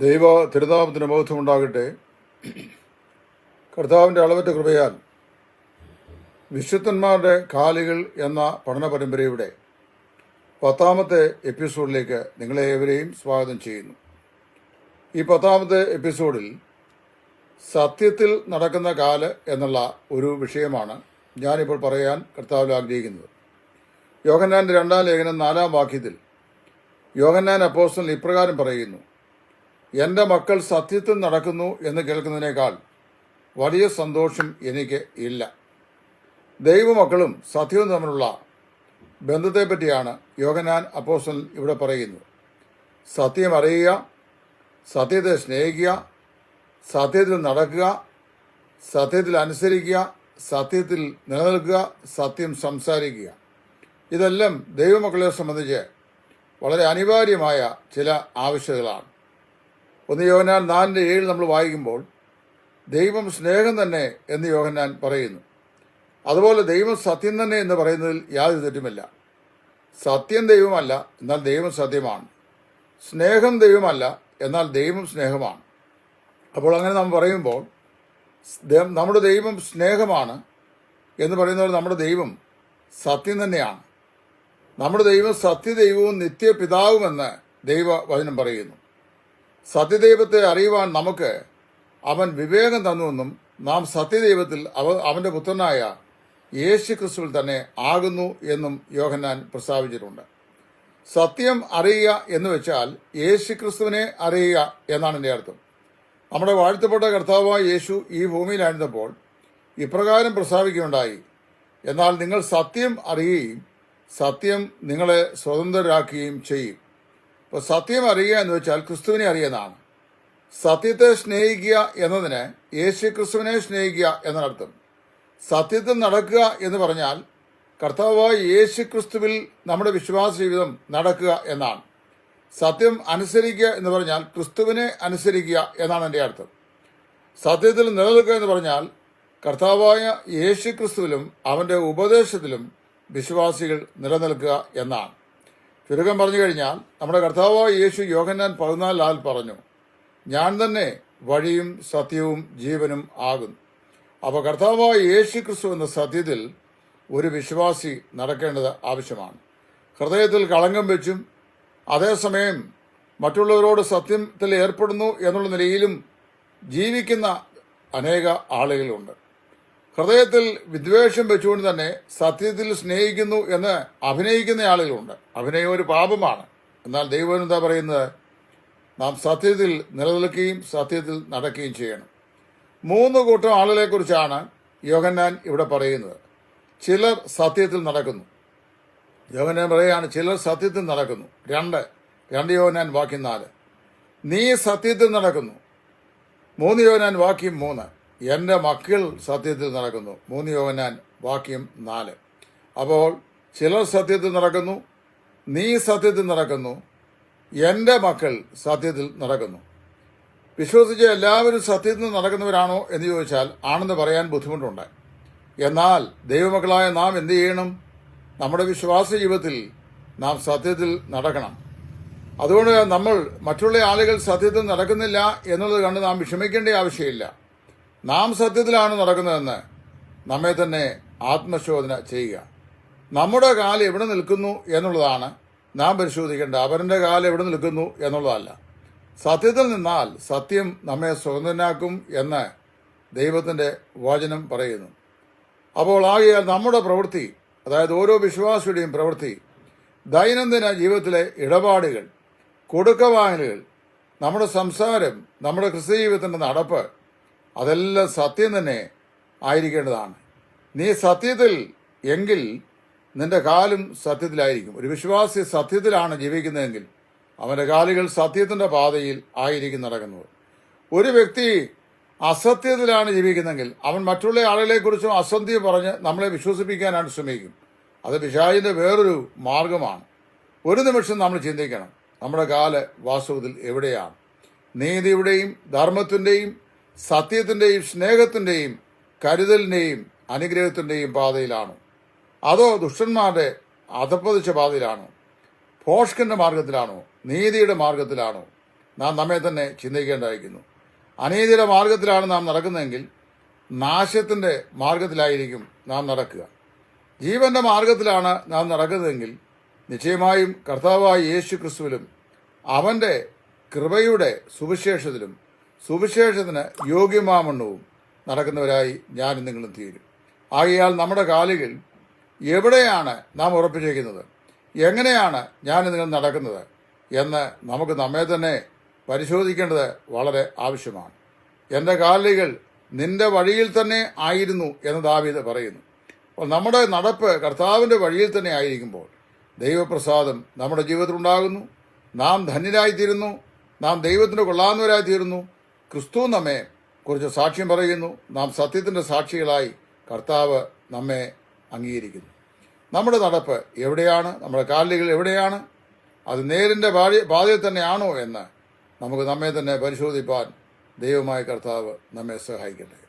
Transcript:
ദൈവ തിരുനാമത്തിന് ബോധമുണ്ടാകട്ടെ കർത്താവിന്റെ അളവറ്റ കൃപയാൽ വിശുദ്ധന്മാരുടെ കാലുകൾ എന്ന പഠന പരമ്പരയുടെ പത്താമത്തെ എപ്പിസോഡിലേക്ക് നിങ്ങളെ ഏവരെയും സ്വാഗതം ചെയ്യുന്നു. ഈ പത്താമത്തെ എപ്പിസോഡിൽ സത്യത്തിൽ നടക്കുന്ന കാൽ എന്നുള്ള ഒരു വിഷയമാണ് ഞാനിപ്പോൾ പറയാൻ കർത്താവിൽ ആഗ്രഹിക്കുന്നത്. യോഗന്നാന്റെ രണ്ടാം ലേഖനം നാലാം വാക്യത്തിൽ യോഗന്നാൻ അപ്പോസ്റ്റൽ ഇപ്രകാരം പറയുന്നു എന്റെ മക്കൾ സത്യത്തിൽ നടക്കുന്നു എന്ന് കേൾക്കുന്നതിനേക്കാൾ വലിയ സന്തോഷം എനിക്ക് ഇല്ല. ദൈവമക്കളും സത്യവും തമ്മിലുള്ള ബന്ധത്തെപ്പറ്റിയാണ് യോഗനാൻ അപ്പോസ്റ്റൽ ഇവിടെ പറയുന്നത്. സത്യം അറിയുക സത്യത്തെ സ്നേഹിക്കുക സത്യത്തിൽ നടക്കുക സത്യത്തിൽ അനുസരിക്കുക സത്യത്തിൽ നിലനിൽക്കുക സത്യം സംസാരിക്കുക. ഇതെല്ലാം ദൈവമക്കളെ സംബന്ധിച്ച് വളരെ അനിവാര്യമായ ചില ആവശ്യങ്ങളാണ്. ഒന്ന് യോഹനാൻ നാലിന്റെ ഏഴ് നമ്മൾ വായിക്കുമ്പോൾ ദൈവം സ്നേഹം തന്നെ എന്ന് യോഹനാൻ പറയുന്നു. അതുപോലെ ദൈവം സത്യം തന്നെ എന്ന് പറയുന്നതിൽ യാതൊരു തെറ്റുമില്ല. സത്യം ദൈവമല്ല എന്നാൽ ദൈവം സത്യമാണ്. സ്നേഹം ദൈവമല്ല എന്നാൽ ദൈവം സ്നേഹമാണ്. അപ്പോൾ അങ്ങനെ നാം പറയുമ്പോൾ നമ്മുടെ ദൈവം സ്നേഹമാണ് എന്ന് പറയുന്നത് നമ്മുടെ ദൈവം സത്യം തന്നെയാണ്. നമ്മുടെ ദൈവം സത്യദൈവവും നിത്യപിതാവുമെന്ന് ദൈവവചനം പറയുന്നു. സത്യദൈവത്തെ അറിയുവാൻ നമുക്ക് അവൻ വിവേകം തന്നുവെന്നും നാം സത്യദൈവത്തിൽ അവ അവന്റെ പുത്രനായ യേശു ക്രിസ്തുവിൽ തന്നെ ആകുന്നു എന്നും യോഹന്നാൻ പ്രസ്താവിച്ചിട്ടുണ്ട്. സത്യം അറിയുക എന്ന് വെച്ചാൽ യേശു ക്രിസ്തുവിനെ അറിയുക എന്നാണ് എന്റെ അർത്ഥം. നമ്മുടെ വാഴ്ത്തപ്പെട്ട കർത്താവായ യേശു ഈ ഭൂമിയിലായിരുന്നപ്പോൾ ഇപ്രകാരം പ്രസ്താവിക്കുകയുണ്ടായി. എന്നാൽ നിങ്ങൾ സത്യം അറിയുകയും സത്യം നിങ്ങളെ സ്വതന്ത്രരാക്കുകയും ചെയ്യും. അപ്പോൾ സത്യം അറിയുക എന്ന് വെച്ചാൽ ക്രിസ്തുവിനെ അറിയുന്നതാണ്. സത്യത്തെ സ്നേഹിക്കുക എന്നതിന് യേശു ക്രിസ്തുവിനെ സ്നേഹിക്കുക എന്നർത്ഥം സത്യത്തിൽ നടക്കുക എന്ന് പറഞ്ഞാൽ കർത്താവായ യേശു ക്രിസ്തുവിൽ നമ്മുടെ വിശ്വാസ ജീവിതം നടക്കുക എന്നാണ്. സത്യം അനുസരിക്കുക എന്ന് പറഞ്ഞാൽ ക്രിസ്തുവിനെ അനുസരിക്കുക എന്നാണ് എന്റെ അർത്ഥം. സത്യത്തിൽ നിലനിൽക്കുക എന്ന് പറഞ്ഞാൽ കർത്താവായ യേശു ക്രിസ്തുവിലും അവന്റെ ഉപദേശത്തിലും വിശ്വാസികൾ നിലനിൽക്കുക എന്നാണ്. ചുരുക്കം പറഞ്ഞു കഴിഞ്ഞാൽ നമ്മുടെ കർത്താവായ യേശു യോഹന്നാൻ പതിനാലാൽ പറഞ്ഞു ഞാൻ തന്നെ വഴിയും സത്യവും ജീവനും ആകുന്നു. അപ്പോൾ കർത്താവായ യേശു ക്രിസ്തു എന്ന സത്യത്തിൽ ഒരു വിശ്വാസി നടക്കേണ്ടത് ആവശ്യമാണ്. ഹൃദയത്തിൽ കളങ്കം വെച്ചും അതേസമയം മറ്റുള്ളവരോട് സത്യത്തിൽ ഏർപ്പെടുന്നു എന്നുള്ള നിലയിലും ജീവിക്കുന്ന അനേക ആളുകളുണ്ട്. ഹൃദയത്തിൽ വിദ്വേഷം വെച്ചുകൊണ്ട് തന്നെ സത്യത്തിൽ സ്നേഹിക്കുന്നു എന്ന് അഭിനയിക്കുന്ന ആളുകളുണ്ട്. അഭിനയം ഒരു പാപമാണ്. എന്നാൽ ദൈവം എന്താ പറയുന്നത്? നാം സത്യത്തിൽ നിലനിൽക്കുകയും സത്യത്തിൽ നടക്കുകയും ചെയ്യണം. മൂന്ന് കൂട്ടം ആളുകളെ കുറിച്ചാണ് യോഹന്നാൻ ഇവിടെ പറയുന്നത്. ചിലർ സത്യത്തിൽ നടക്കുന്നു. യോഹന്നാൻ പറയുകയാണ് ചിലർ സത്യത്തിൽ നടക്കുന്നു. രണ്ട് രണ്ട് യോഹന്നാൻ വാക്യം നാല്. നീ സത്യത്തിൽ നടക്കുന്നു. മൂന്ന് യോഹന്നാൻ വാക്യം മൂന്ന്. എന്റെ മക്കൾ സത്യത്തിൽ നടക്കുന്നു. മൂന്ന് യോവനാൻ വാക്യം നാല്. അപ്പോൾ ചിലർ സത്യത്തിൽ നടക്കുന്നു നീ സത്യത്തിൽ നടക്കുന്നു എന്റെ മക്കൾ സത്യത്തിൽ നടക്കുന്നു. വിശ്വസിച്ച എല്ലാവരും സത്യത്തിൽ നടക്കുന്നവരാണോ എന്ന് ചോദിച്ചാൽ ആണെന്ന് പറയാൻ ബുദ്ധിമുട്ടുണ്ട്. എന്നാൽ ദൈവമക്കളായ നാം എന്ത് ചെയ്യണം? നമ്മുടെ വിശ്വാസ ജീവിതത്തിൽ നാം സത്യത്തിൽ നടക്കണം. അതുകൊണ്ട് നമ്മൾ മറ്റുള്ള ആളുകൾ സത്യത്തിൽ നടക്കുന്നില്ല എന്നുള്ളത് കണ്ട് നാം വിഷമിക്കേണ്ട ആവശ്യമില്ല. നാം സത്യത്തിലാണ് നടക്കുന്നതെന്ന് നമ്മെ തന്നെ ആത്മശോധന ചെയ്യുക. നമ്മുടെ കാൽ എവിടെ നിൽക്കുന്നു എന്നുള്ളതാണ് നാം പരിശോധിക്കേണ്ട അവരുടെ കാൽ എവിടെ നിൽക്കുന്നു എന്നുള്ളതല്ല. സത്യത്തിൽ നിന്നാൽ സത്യം നമ്മെ സ്വതന്ത്രനാക്കും എന്ന് ദൈവത്തിന്റെ വചനം പറയുന്നു. അപ്പോൾ ആകയാൽ നമ്മുടെ പ്രവൃത്തി അതായത് ഓരോ വിശ്വാസിയുടെയും പ്രവൃത്തി ദൈനംദിന ജീവിതത്തിലെ ഇടപാടുകൾ കൊടുക്കവാങ്ങലുകൾ നമ്മുടെ സംസാരം നമ്മുടെ ക്രിസ്ത്യ ജീവിതത്തിന്റെ നടപ്പ് അതെല്ലാം സത്യം തന്നെ ആയിരിക്കേണ്ടതാണ്. നീ സത്യത്തിൽ എങ്കിൽ നിന്റെ കാലും സത്യത്തിലായിരിക്കും. ഒരു വിശ്വാസി സത്യത്തിലാണ് ജീവിക്കുന്നതെങ്കിൽ അവന്റെ കാലുകൾ സത്യത്തിന്റെ പാതയിൽ ആയിരിക്കും നടക്കുന്നത്. ഒരു വ്യക്തി അസത്യത്തിലാണ് ജീവിക്കുന്നതെങ്കിൽ അവൻ മറ്റുള്ള ആളുകളെ കുറിച്ചും അസത്യം പറഞ്ഞ് നമ്മളെ വിശ്വസിപ്പിക്കാനാണ് ശ്രമിക്കും. അത് പിശാചിന്റെ വേറൊരു മാർഗമാണ്. ഒരു നിമിഷം നമ്മൾ ചിന്തിക്കണം. നമ്മുടെ കാൽ വാസ്തവത്തിൽ എവിടെയാണ്? നീതിയുടെയും ധർമ്മത്തിന്റെയും സത്യത്തിന്റെയും സ്നേഹത്തിന്റെയും കരുതലിന്റെയും അനുഗ്രഹത്തിന്റെയും പാതയിലാണോ. അതോ ദുഷ്ടന്മാരുടെ അധപ്പതിച്ച പാതയിലാണോ? ഭോഷ്കന്റെ മാർഗത്തിലാണോ നീതിയുടെ മാർഗത്തിലാണോ നാം നമ്മെ തന്നെ ചിന്തിക്കേണ്ടതായിരിക്കുന്നു അനീതിയുടെ മാർഗത്തിലാണ് നാം നടക്കുന്നതെങ്കിൽ നാശത്തിന്റെ മാർഗത്തിലായിരിക്കും നാം നടക്കുക. ജീവന്റെ മാർഗത്തിലാണ് നാം നടക്കുന്നതെങ്കിൽ നിശ്ചയമായും കർത്താവായ യേശു ക്രിസ്തുവിലും അവന്റെ കൃപയുടെ സുവിശേഷത്തിലും സുവിശേഷത്തിന് യോഗ്യമാമണ്ണവും നടക്കുന്നവരായി ഞാനും നിങ്ങളും തീരും. ആകയാൽ നമ്മുടെ കാലുകൾ എവിടെയാണ് നാം ഉറപ്പിച്ചിരിക്കുന്നത്? എങ്ങനെയാണ് ഞാൻ നിങ്ങൾ നടക്കുന്നത്? എന്ന് നമുക്ക് നമ്മെ തന്നെ പരിശോധിക്കേണ്ടത് വളരെ ആവശ്യമാണ്. എന്റെ കാലുകൾ നിന്റെ വഴിയിൽ തന്നെ ആയിരുന്നു എന്ന് ദാവീദ് പറയുന്നു. അപ്പോൾ നമ്മുടെ നടപ്പ് കർത്താവിന്റെ വഴിയിൽ തന്നെ ആയിരിക്കുമ്പോൾ ദൈവപ്രസാദം നമ്മുടെ ജീവിതത്തിൽ ഉണ്ടാകുന്നു നാം ധന്യരായിത്തീരുന്നു. നാം ദൈവത്തിന് കൊള്ളാവുന്നവരായിത്തീരുന്നു. ക്രിസ്തു നമ്മെ കുറിച്ച് സാക്ഷ്യം പറയുന്നു. നാം സത്യത്തിന്റെ സാക്ഷികളായി കർത്താവ് നമ്മെ അംഗീകരിക്കുന്നു. നമ്മുടെ നടപ്പ് എവിടെയാണ്? നമ്മുടെ കാലുകൾ എവിടെയാണ്? അത് നേരിന്റെ പാതി പാതയിൽ തന്നെയാണോ എന്ന് നമുക്ക് നമ്മെ തന്നെ പരിശോധിപ്പാൻ ദൈവമായ കർത്താവ് നമ്മെ സഹായിക്കട്ടെ.